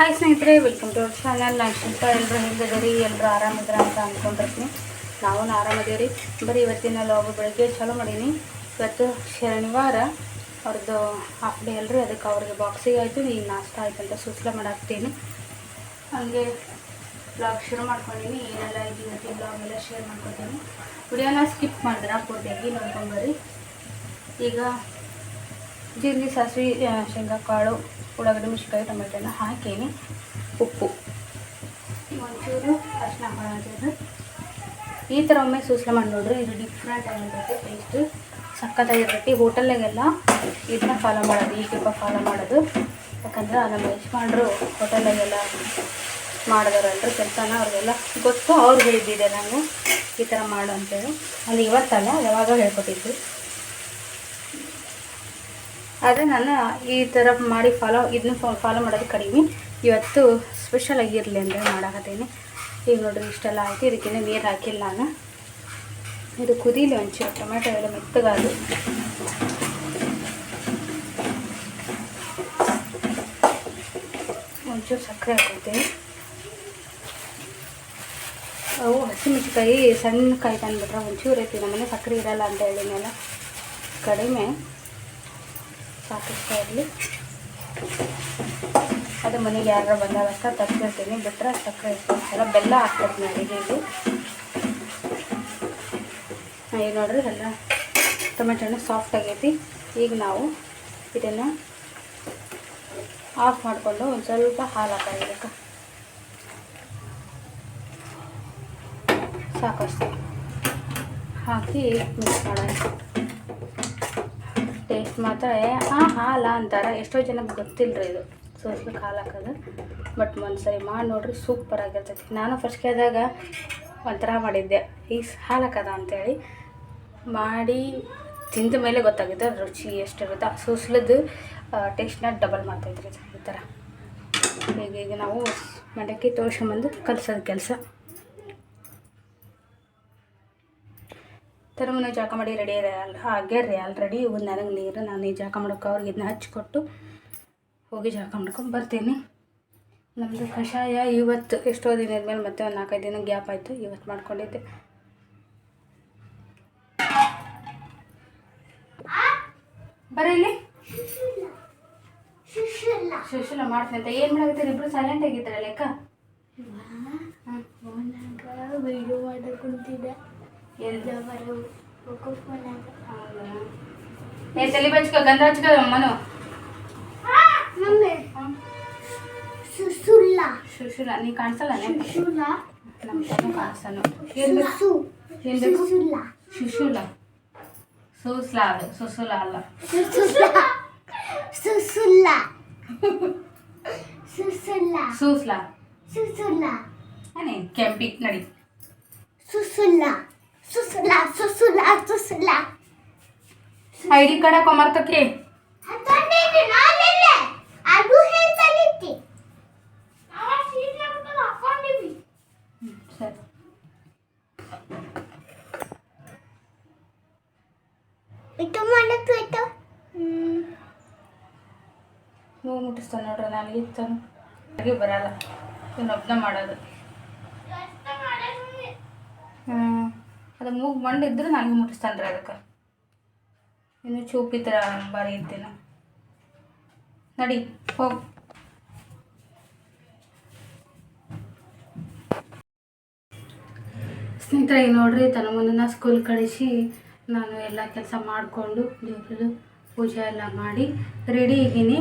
Hi ಸ್ನೇಹಿತರೆ welcome to our channel ನಾನು ಶಿಲ್ಪ ಎಲ್ಲರೂ ಹೇಗಿದ್ದೀರಿ? ಎಲ್ಲರೂ ಆರಾಮಿದ್ರ ಅಂತ ಅಂದ್ಕೊಂಡಿರ್ತೀನಿ ನಾವು ಆರಾಮದೀವಿ ಬರೀ ಇವತ್ತಿನ ಲಾಗು ಬೆಳಗ್ಗೆ ಚಾಲೂ ಮಾಡೀನಿ. ಇವತ್ತು ಶನಿವಾರ. ಅವ್ರದ್ದು ಹಾಫ್ ಡೇ ಅಲ್ರಿ, ಅದಕ್ಕೆ ಅವ್ರಿಗೆ ಬಾಕ್ಸಿಗೆ ಆಯಿತು. ಈಗ ನಾಷ್ಟ ಆಯ್ತು ಅಂತ ಸುತ್ತಲ ಮಾಡಾಕ್ತೀನಿ. ಹಾಗೆ ಬ್ಲಾಗ್ ಶುರು ಮಾಡ್ಕೊಂಡಿನಿ. ಏನೆಲ್ಲ ಇದು ಇವತ್ತಿನ ಬ್ಲಾಗ್ ಎಲ್ಲ ಶೇರ್ ಮಾಡ್ಕೊತೀನಿ. ವಿಡಿಯೋನ ಸ್ಕಿಪ್ ಮಾಡಿದ್ರೆ? ಪೂರ್ತಿಯಾಗಿ ನೋಡ್ಕೊಂಬರ್ರಿ ಈಗ ಜೀರಿಗೆ ಸಾಸಿವೆ ಆ, ಶೇಂಗಾ ಕಾಳು ಉಳ್ಳಾಗಡ್ಡೆ ಮೆಣಸಿನ್ಕಾಯಿ ಟೊಮೆಟೊನ ಹಾಕೀನಿ. ಉಪ್ಪು. ಒಂಚೂರು ಅರ್ಶಿನ ಮಾಡೋದು ಈ ಥರ ಒಮ್ಮೆ ಸೂಸಲೆ ಮಾಡಿ ನೋಡ್ರಿ ಇದು ಡಿಫ್ರೆಂಟ್ ಆಗಿರ್ತೈತಿ ಟೇಸ್ಟ್ ಸಕ್ಕತ್ತಾಗಿರ್ತೈತಿ ಹೋಟೆಲ್ನಾಗೆಲ್ಲ ಇದನ್ನ ಫಾಲೋ ಮಾಡೋದು ಈ ಟಿಪ್ಪ ಫಾಲೋ ಮಾಡೋದು. ಯಾಕಂದ್ರೆ ನಮ್ಮ ಯಜಮಾನ್ರು ಹೋಟೆಲ್ನಾಗೆಲ್ಲ ಮಾಡಿದಾರಲ್ರಿ ಕೆಲಸನ ಅವ್ರಿಗೆಲ್ಲ ಗೊತ್ತು ಅವ್ರು ಹೇಳಿದ್ದಿದೆ ನಾನು ಈ ಥರ ಮಾಡು ಅಂತೇಳಿ. ಅದು ಇವತ್ತಲ್ಲ ಯಾವಾಗ ಹೇಳ್ಕೊಟ್ಟಿದ್ದು ಆದರೆ ನಾನು ಈ ಥರ ಮಾಡಿ ಫಾಲೋ ಇದನ್ನ ಫಾಲೋ ಮಾಡೋದು ಕಡಿಮೆ. ಇವತ್ತು ಸ್ಪೆಷಲ್ ಆಗಿರಲಿ ಅಂದರೆ ಮಾಡಾಕತ್ತೀನಿ. ಈಗ ನೋಡಿರಿ ಇಷ್ಟೆಲ್ಲ ಆಯಿತು ಇದಕ್ಕಿಂತ ನೀರು ಹಾಕಿಲ್ಲ ನಾನು. ಇದು ಕುದೀಲಿ ಒಂಚೂರು, ಟೊಮೆಟೊ ಎಲ್ಲ ಮೆತ್ತಗಾದು. ಒಂಚೂರು ಸಕ್ಕರೆ ಹಾಕೋತೀನಿ ಅವು ಹಸಿಮೆಣಸಿಕಾಯಿ ಸಣ್ಣ ಕಾಯಿ ತಂದುಬಿಟ್ರೆ ಒಂಚೂರು ಐತಿ, ನಮ್ಮನೆ ಸಕ್ಕರೆ ಇರಲ್ಲ ಅಂತ ಹೇಳಿದ್ಮೇಲೆ ಕಡಿಮೆ. ಸಾಕಿಸ್ತಾ ಇರಲಿ. ಅದು ಮನೆಗೆ ಯಾರು ಬಂದಾಗ ತರ್ತಿರ್ತೀನಿ ಬಿಟ್ಟರೆ ಸಕ್ಕರೆ ಇಟ್ಕೊಂಡ್ಸಲ ಬೆಲ್ಲ ಹಾಕ್ಬಿಡ್ತೀನಿ ಅಡುಗೆಗೆ ಈಗ ನೋಡ್ರಿ ಎಲ್ಲ ಟೊಮೆಟೊ ಹಣ್ಣು ಸಾಫ್ಟ್ ಆಗೈತಿ. ಈಗ ನಾವು ಇದನ್ನು ಆಫ್ ಮಾಡಿಕೊಂಡು ಒಂದು ಸ್ವಲ್ಪ ಹಾಲು ಹಾಕಿದಕ್ಕೆ ಸಾಕಷ್ಟು. ಹಾಕಿ ಮಿಕ್ಸ್ ಮಾಡೋಣ. ಟೇಸ್ಟ್ ಮಾತ್ರ ಹಾಂ ಹಾಲ ಅಂತಾರೆ. ಎಷ್ಟೋ ಜನಕ್ಕೆ ಗೊತ್ತಿಲ್ಲರಿ ಇದು. ಸೋಸ್ಲಿಕ್ಕೆ ಹಾಲು ಹಾಕೋದು. ಬಟ್ ಒಂದ್ಸರಿ ಮಾಡಿ ನೋಡ್ರಿ, ಸೂಪರ್ ಆಗಿರ್ತೈತಿ. ನಾನು ಫಸ್ಟ್ ಕೇಳಿದಾಗ ಒಂಥರ ಮಾಡಿದ್ದೆ. ಈ ಹಾಲು ಹಾಕದ ಅಂತೇಳಿ ಮಾಡಿ ತಿಂದ ಮೇಲೆ ಗೊತ್ತಾಗುತ್ತೆ ರುಚಿ ಎಷ್ಟಿರುತ್ತೆ. ಸೂಸ್ಲದ್ದು ಟೇಸ್ಟ್ನ ಡಬಲ್ ಇದು ಈ ಥರ. ಈಗ ನಾವು ಮಂಡಕ್ಕಿ ತೋರಿಸ್ಕೊಂಬಂದು ಕಲಿಸೋದು ಕೆಲಸ. ತರಮನೆ ಜಾಕ ಮಾಡಿ ರೆಡಿ ಅಲ್ಲ ಹಾಗೆ ರೀ ಆಲ್ರೆಡಿ ಒಂದು ನನಗೆ ನೀರು ನಾನು ಈ ಜಾಕ ಮಾಡೋಕೆ ಅವ್ರಿಗೆ ಇದನ್ನ ಹಚ್ಚಿಕೊಟ್ಟು ಹೋಗಿ ಜಾಕ ಮಾಡ್ಕೊಂಡು ಬರ್ತೀನಿ. ನಮ್ಮದು ಕಷಾಯ ಇವತ್ತು ಎಷ್ಟೋ ದಿನದ ಮೇಲೆ ಮತ್ತೆ ಒಂದು ನಾಲ್ಕೈದು ದಿನ ಗ್ಯಾಪ್ ಆಯಿತು ಇವತ್ತು ಮಾಡ್ಕೊಂಡಿದ್ದೆ. ಬರೀ ಇಲ್ಲಿ. ಸುಶೀಲ ಮಾಡ್ತೀನಿ ಅಂತ. ಏನು ಮಾಡಾಕತ್ತೀರಿ? ಇಬ್ರು ಸೈಲೆಂಟ್ ಆಗಿದ್ದೀರ ಲೆಕ್ಕ? ವಿಡಿಯೋ ಮಾಡಕ್ ಕುಂತಿದ್ದೆ. ಎಲ್ಲಿ ಫೋನಾಗ ಹೌದಾ? ಏ ತಲೆ ಬಚ್ಕ ಗಂಧ ಹಚ್ಕ ಮನು ಮಮ್ಮಿ ಸುಸುಲ್ಲ ಸುಶೀಲ ನೀ ಕಾಣಿಸಲ್ಲ ಸುಸುಲ್ಲ ನಮ್ಮ ಜನ ಕಾಣಿಸ್ತಾನು ಏನು ಬೇಕು ಸುಸು ಐಡಿ ಸೂಸ್ಲ ಸುಸುಲ ಸೂಸ್ಲ. ಸುಸುಲ್ಲ ಏನೇ ಕೆಂಪಿ ನಡಿ ಸುಸುಲ್ಲ ಸುಸುಲ್ಲ ಸುಸುಲ್ಲ ಸುಸುಲ್ಲ ಐ ಡಿ ಕಾರ್ಡ್ ಹಾಕೋ ಮರ್ತಕ್ಕೆ. ಹತ್ತೊಂದೇನು ನಾನಿಲ್ಲ. ಅದು ಹೇಳ್ತಾನಿತ್ತಿ ಅವ ಸೀರೆ. ಹಾಕೊಂಡು ಹಾಕೊಂಡಿವಿ ಸರಿ ಇಟ್ಟು ಮಾಡಕ್ಕೆ ಇಟ್ಟು ಹ್ಞೂ ಮುಟ್ಟಿಸ್ತಾನೆ ನೋಡ್ರಿ ನನಗೆ ಇತ್ತಾನು. ಅಡುಗೆ ಬರಲ್ಲ. ಇನ್ನೊಬ್ಬನ ಮಾಡೋದು. ಹ್ಞೂ ಅದು ಮೂಗು ಮಂಡಿದ್ರೆ ನನಗೆ ಮುಟ್ಟಿಸ್ತಾನೆ ರೀ ಅದಕ್ಕೆ. ಇನ್ನು ಚೂಪಿ ಥರ ಬಾರಿ ಇರ್ತೀನ ನಡಿ, ಹೋಗಿ. ನೋಡ್ರಿ, ತನ್ನ ಸ್ಕೂಲ್ ಕಳಿಸಿ ನಾನು ಎಲ್ಲ ಕೆಲಸ ಮಾಡಿಕೊಂಡು ದೇವ್ರದ್ದು ಪೂಜೆ ಎಲ್ಲ ಮಾಡಿ ರೆಡಿ ಇದ್ದೀನಿ.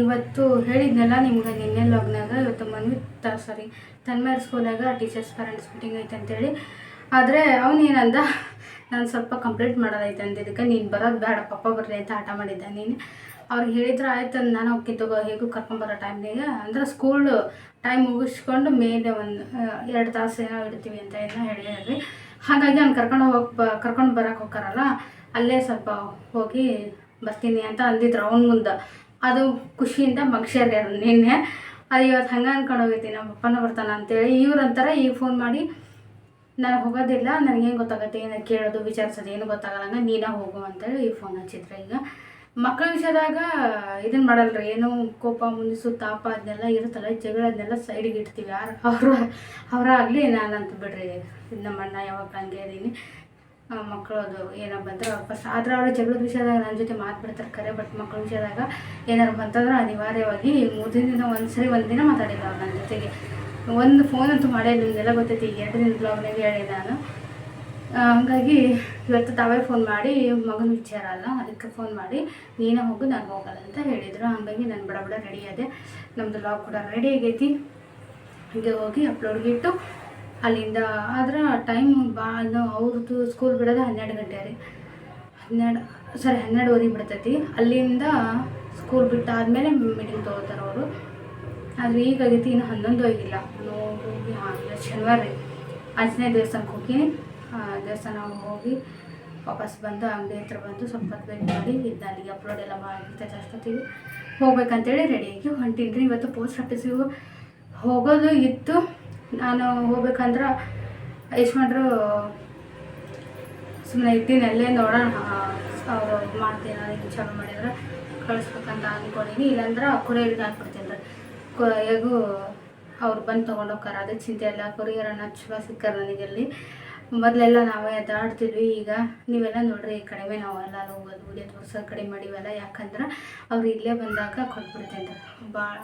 ಇವತ್ತು ಹೇಳಿದ್ನಲ್ಲ ನಿಮ್ಗೆ ನಿನ್ನೆ ಲಾಗ್ನಾಗ ಇವತ್ತು ಮನ್ವಿ ತ ಸಾರಿ ತನ್ಮೇರ್ ಸ್ಕೂಲಾಗ ಟೀಚರ್ಸ್ ಪೇರೆಂಟ್ಸ್ ಮೀಟಿಂಗ್ ಐತೆ ಅಂತೇಳಿ ಆದರೆ ಅವನೇನಂದ ನಾನು ಸ್ವಲ್ಪ ಕಂಪ್ಲೀಟ್ ಮಾಡೋದೈತೆ ಅಂದಿದ್ದಕ್ಕೆ ನೀನು ಬರೋದು ಬೇಡ, ಪಪ್ಪ ಬರ್ರಿ ಅಂತ ಆಟ ಮಾಡಿದ್ದೆ ನೀನು. ಅವ್ರಿಗೆ ಹೇಳಿದ್ರೆ, ಆಯ್ತು ನಾನು ಹೋಗಿ ತಗೋ, ಹೇಗೂ ಕರ್ಕೊಂಬರೋ ಟೈಮ್ನಿಗೆ ಅಂದ್ರೆ ಸ್ಕೂಲ್ ಟೈಮ್ ಮುಗಿಸ್ಕೊಂಡು ಮೇಲೆ ಒಂದು ಎರಡು ತಾಸು ಏನೋ ಇಡ್ತೀವಿ ಅಂತ ಏನೋ ಹೇಳಿದ್ರಿ ಹಾಗಾಗಿ ಅವ್ನು ಕರ್ಕೊಂಡು ಹೋಗಿ ಕರ್ಕೊಂಡು ಬರೋಕೆ ಹೋಗ್ತಾರಲ್ಲ, ಅಲ್ಲೇ ಸ್ವಲ್ಪ ಹೋಗಿ ಬರ್ತೀನಿ ಅಂತ ಅಂದಿದ್ರು ಅವ್ನ ಮುಂದೆ. ಅದು ಖುಷಿಯಿಂದ ಮಗ್ಸ್ಯಾರ ನಿನ್ನೆ ಅದು ಇವತ್ತು ಹಂಗೆ ಅನ್ಕೊಂಡು ಹೋಗೈತಿ ನಮ್ಮ ಪಪ್ಪನ ಬರ್ತಾನೆ ಅಂತೇಳಿ ಇವ್ರು ಅಂತಾರೆ ಈಗ ಫೋನ್ ಮಾಡಿ ನಾನು ಹೋಗೋದಿಲ್ಲ ನನಗೇನು ಗೊತ್ತಾಗುತ್ತೆ, ಏನು ಕೇಳೋದು, ವಿಚಾರಿಸೋದು, ಏನು ಗೊತ್ತಾಗಲ್ಲ ನೀನೇ ಹೋಗು ಅಂತೇಳಿ ಈ ಫೋನ್ ಹಚ್ಚಿದ್ರೆ ಈಗ. ಮಕ್ಕಳ ವಿಷಯದಾಗ ಇದನ್ನ ಮಾಡಲ್ರಿ, ಏನು ಕೋಪ, ಮುನಿಸು, ತಾಪ ಅದನ್ನೆಲ್ಲ ಇರುತ್ತಲ್ಲ ಜಗಳ ಅದನ್ನೆಲ್ಲ ಸೈಡಿಗೆ ಇಡ್ತೀವಿ. ಯಾರು ಅವರು ಅವರಾಗಲಿ ನಾನಂತ ಬಿಡ್ರಿ. ನಮ್ಮ ಅಣ್ಣ ಯಾವಾಗ ಹಂಗೆ ಮಕ್ಕಳು ಅದು ಏನೋ ಬಂದ್ರೆ ವಾಪಸ್. ಆದ್ರೆ ಅವರ ಜಗಳದ ವಿಷಯದಾಗ ನನ್ನ ಜೊತೆ ಮಾತಾಡ್ತಾರೆ ಕರೆ ಬಟ್ ಮಕ್ಕಳ ವಿಷಯದಾಗ ಏನಾರು ಬಂತಂದ್ರೆ ಅನಿವಾರ್ಯವಾಗಿ ಮೂರು ದಿನ ಒಂದು ಸರಿ ಒಂದು ದಿನ ಮಾತಾಡಿಲ್ಲ ಅವ್ರು ನನ್ನ ಜೊತೆಗೆ. ಒಂದು ಫೋನ್ ಅಂತೂ ಮಾಡೇ ನಿಮಗೆಲ್ಲ ಗೊತ್ತೈತಿ, ಈಗ ಎರಡು ದಿನ ಬ್ಲಾಗ್ನಾಗ ಹೇಳಿ ನಾನು. ಹಂಗಾಗಿ ಇವತ್ತು ತಾವೇ ಫೋನ್ ಮಾಡಿ, ಮಗನ ವಿಚಾರ ಅಲ್ಲ, ಅದಕ್ಕೆ ಫೋನ್ ಮಾಡಿ, ನೀನೇ ಹೋಗು, ನಾನು ಹೋಗಲ್ಲ ಅಂತ ಹೇಳಿದರು. ಹಾಗಾಗಿ ನಾನು ಬಡ ಬಡ ರೆಡಿ ಆದೆ. ನಮ್ಮದು ಲಾಗ್ ಕೂಡ ರೆಡಿ ಆಗೈತಿ. ಹೀಗೆ ಹೋಗಿ ಅಪ್ಲೋಡ್ಗೆ ಇಟ್ಟು ಅಲ್ಲಿಂದ, ಆದ್ರೆ ಟೈಮ್ ಭಾಳ ಅವ್ರದ್ದು ಸ್ಕೂಲ್ ಬಿಡೋದು ಹನ್ನೆರಡು ಗಂಟೆ ರೀ. ಹನ್ನೆರಡು ಸಾರಿ ಹನ್ನೆರಡುವರೆಗೆ ಬಿಡ್ತೈತಿ. ಅಲ್ಲಿಂದ ಸ್ಕೂಲ್ ಬಿಟ್ಟಾದ್ಮೇಲೆ ಮೀಟಿಂಗ್ ತೊಗೋತಾರೆ ಅವರು. ಆದರೆ ಈಗ ಆಗೈತಿ ಇನ್ನು ಹನ್ನೊಂದು ಆಗಿಲ್ಲ ನೋಡಿ ಹಾಂ ಶನಿವಾರ ಆಂಜನೇಯ ದೇವಸ್ಥಾನಕ್ಕೆ ಹೋಗಿ ದೇವಸ್ಥಾನ ಹೋಗಿ ವಾಪಸ್ ಬಂದು ಅಂಗಡಿ ಹತ್ರ ಬಂದು ಸ್ವಲ್ಪ ವೇಟ್ ಮಾಡಿ, ಇದ್ನ ಅಲ್ಲಿಗೆ ಅಪ್ಲೋಡ್ ಎಲ್ಲ ಮಾಡಿರ್ತೈತೆ ಅಷ್ಟೊತ್ತಿಗೆ ಹೋಗ್ಬೇಕಂತೇಳಿ ರೆಡಿಯಾಗಿ ಹೊಂಟೀನಿ ರೀ ಇವತ್ತು ಪೋಸ್ಟ್ ಆಫೀಸಿಗೆ ಹೋಗೋದು ಇತ್ತು. ನಾನು ಹೋಗ್ಬೇಕಂದ್ರೆ ಯಶ್ವಂಡ್ರು ಸುಮ್ಮನೆ ಇದ್ದೀನಿ, ಅಲ್ಲೇ ನೋಡೋಣ ಅವ್ರು ಮಾಡ್ತೀನಿ ಚಾಲು ಮಾಡಿದ್ರೆ ಕಳಿಸ್ಬೇಕಂತ ಅಂದ್ಕೊಂಡಿನಿ ಇಲ್ಲಾಂದ್ರೆ ಕೊರಿಯರ್ಗೆ ಹಾಕ್ಬಿಡ್ತೀನಿ ರೀ ಕೊರಿಯಾಗೂ ಅವ್ರು ಬಂದು ತೊಗೊಂಡೋಗ್ತಾರೆ ಅದೇ ಚಿಂತೆ ಇಲ್ಲ. ಅನ್ನ ಚಲೋ ಸಿಕ್ಕಾರ ನನಗಲ್ಲಿ. ಮೊದಲೆಲ್ಲ ನಾವೇ ಅದಾಡ್ತಿದ್ವಿ ಈಗ ನೀವೆಲ್ಲ ನೋಡ್ರಿ ಕಡಿಮೆ ನಾವೆಲ್ಲ ಹೋಗೋದು ವಿಡಿಯೋ ತೋರ್ಸೋದು ಕಡಿಮೆ ಮಾಡಿವಲ್ಲ, ಯಾಕಂದ್ರೆ ಅವ್ರು ಇಲ್ಲೇ ಬಂದಾಗ ಕೊಟ್ಬಿಡ್ತೀನಿ ಭಾಳ